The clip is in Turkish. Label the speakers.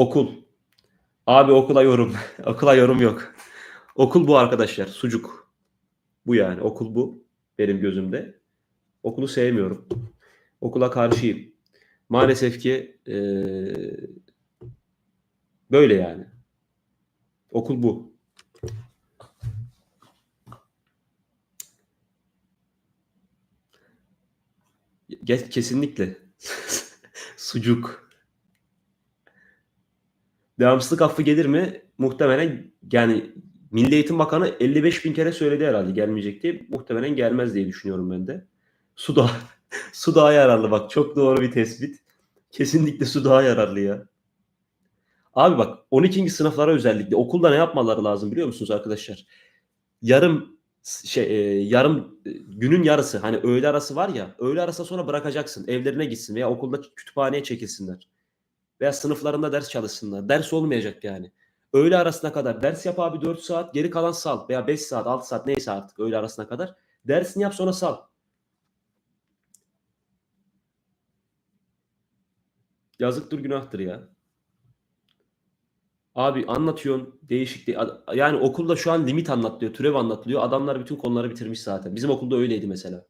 Speaker 1: Okul. Abi okula yorum. okula yorum yok. Okul bu arkadaşlar. Sucuk. Bu yani. Okul bu. Benim gözümde. Okulu sevmiyorum. Okula karşıyım. Maalesef ki eee, böyle yani. Okul bu. Kesinlikle. Sucuk. Devamsızlık affı gelir mi? Muhtemelen yani Milli Eğitim Bakanı 55 bin kere söyledi herhalde gelmeyecek diye. Muhtemelen gelmez diye düşünüyorum ben de. Su daha, su daha yararlı bak. Çok doğru bir tespit. Kesinlikle su daha yararlı ya. Abi bak 12. sınıflara özellikle okulda ne yapmaları lazım biliyor musunuz arkadaşlar? Yarım şey e, yarım e, günün yarısı hani öğle arası var ya öğle arası sonra bırakacaksın. Evlerine gitsin veya okulda kütüphaneye çekilsinler. Veya sınıflarında ders çalışsınlar. Ders olmayacak yani. Öğle arasına kadar ders yap abi 4 saat geri kalan sal veya 5 saat 6 saat neyse artık öğle arasına kadar. Dersini yap sonra sal. Yazıktır günahtır ya. Abi anlatıyorsun değişik değil. Yani okulda şu an limit anlatılıyor, türev anlatılıyor. Adamlar bütün konuları bitirmiş zaten. Bizim okulda öyleydi mesela.